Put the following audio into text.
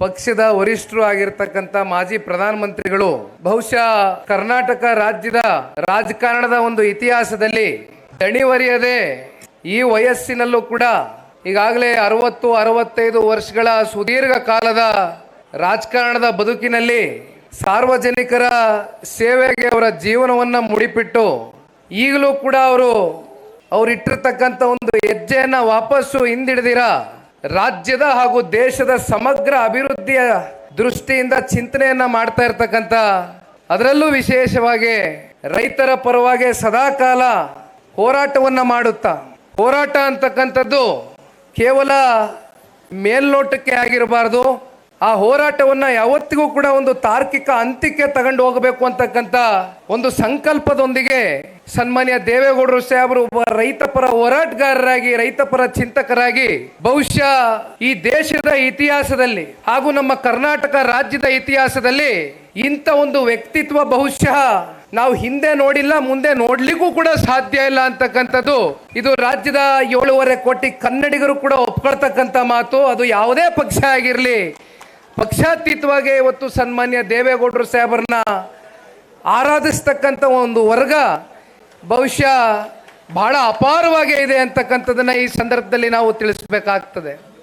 ಪಕ್ಷದ ವರಿಷ್ಠರು ಆಗಿರ್ತಕ್ಕಂಥ ಮಾಜಿ ಪ್ರಧಾನಮಂತ್ರಿಗಳು, ಬಹುಶಃ ಕರ್ನಾಟಕ ರಾಜ್ಯದ ರಾಜಕಾರಣದ ಒಂದು ಇತಿಹಾಸದಲ್ಲಿ ದಣಿವರಿಯದೆ ಈ ವಯಸ್ಸಿನಲ್ಲೂ ಕೂಡ ಈಗಾಗಲೇ ಅರವತ್ತು, ಅರವತ್ತೈದು ವರ್ಷಗಳ ಸುದೀರ್ಘ ಕಾಲದ ರಾಜಕಾರಣದ ಬದುಕಿನಲ್ಲಿ ಸಾರ್ವಜನಿಕರ ಸೇವೆಗೆ ಅವರ ಜೀವನವನ್ನು ಮುಡಿಪಿಟ್ಟು ಈಗಲೂ ಕೂಡ ಅವರು ಅವರಿಟ್ಟಿರ್ತಕ್ಕಂಥ ಒಂದು ಹೆಜ್ಜೆಯನ್ನು ವಾಪಸ್ಸು ಹಿಂದಿಡ್ದಿರ? ರಾಜ್ಯದ ಹಾಗೂ ದೇಶದ ಸಮಗ್ರ ಅಭಿವೃದ್ಧಿಯ ದೃಷ್ಟಿಯಿಂದ ಚಿಂತನೆಯನ್ನ ಮಾಡ್ತಾ ಇರ್ತಕ್ಕಂಥ ಅದರಲ್ಲೂ ವಿಶೇಷವಾಗಿ ರೈತರ ಪರವಾಗಿ ಸದಾಕಾಲ ಹೋರಾಟವನ್ನ ಮಾಡುತ್ತಾ, ಹೋರಾಟ ಅಂತಕ್ಕಂಥದ್ದು ಕೇವಲ ಮೇಲ್ನೋಟಕ್ಕೆ ಆಗಿರಬಾರ್ದು. ಆ ಹೋರಾಟವನ್ನ ಯಾವತ್ತಿಗೂ ಕೂಡ ಒಂದು ತಾರ್ಕಿಕ ಅಂತ್ಯಕ್ಕೆ ತಗೊಂಡು ಹೋಗಬೇಕು ಅಂತಕ್ಕಂಥ ಒಂದು ಸಂಕಲ್ಪದೊಂದಿಗೆ ಸನ್ಮಾನ್ಯ ದೇವೇಗೌಡರು ಸಾಹೇಬರು ಒಬ್ಬ ರೈತಪರ ಹೋರಾಟಗಾರರಾಗಿ ರೈತಪರ ಚಿಂತಕರಾಗಿ, ಬಹುಶಃ ಈ ದೇಶದ ಇತಿಹಾಸದಲ್ಲಿ ಹಾಗೂ ನಮ್ಮ ಕರ್ನಾಟಕ ರಾಜ್ಯದ ಇತಿಹಾಸದಲ್ಲಿ ಇಂಥ ಒಂದು ವ್ಯಕ್ತಿತ್ವ ಬಹುಶಃ ನಾವು ಹಿಂದೆ ನೋಡಿಲ್ಲ, ಮುಂದೆ ನೋಡ್ಲಿಕ್ಕೂ ಕೂಡ ಸಾಧ್ಯ ಇಲ್ಲ ಅಂತಕ್ಕಂಥದ್ದು. ಇದು ರಾಜ್ಯದ ಏಳುವರೆ ಕೋಟಿ ಕನ್ನಡಿಗರು ಕೂಡ ಒಪ್ಕೊಳ್ತಕ್ಕಂಥ ಮಾತು. ಅದು ಯಾವುದೇ ಪಕ್ಷ ಆಗಿರಲಿ, ಪಕ್ಷಾತೀತವಾಗಿ ಇವತ್ತು ಸನ್ಮಾನ್ಯ ದೇವೇಗೌಡರು ಸಾಹೇಬರನ್ನ ಆರಾಧಿಸ್ತಕ್ಕಂಥ ಒಂದು ವರ್ಗ ಬಹುಶಃ ಬಹಳ ಅಪಾರವಾಗೇ ಇದೆ ಅಂತಕ್ಕಂಥದ್ದನ್ನು ಈ ಸಂದರ್ಭದಲ್ಲಿ ನಾವು ತಿಳಿಸ್ಬೇಕಾಗ್ತದೆ.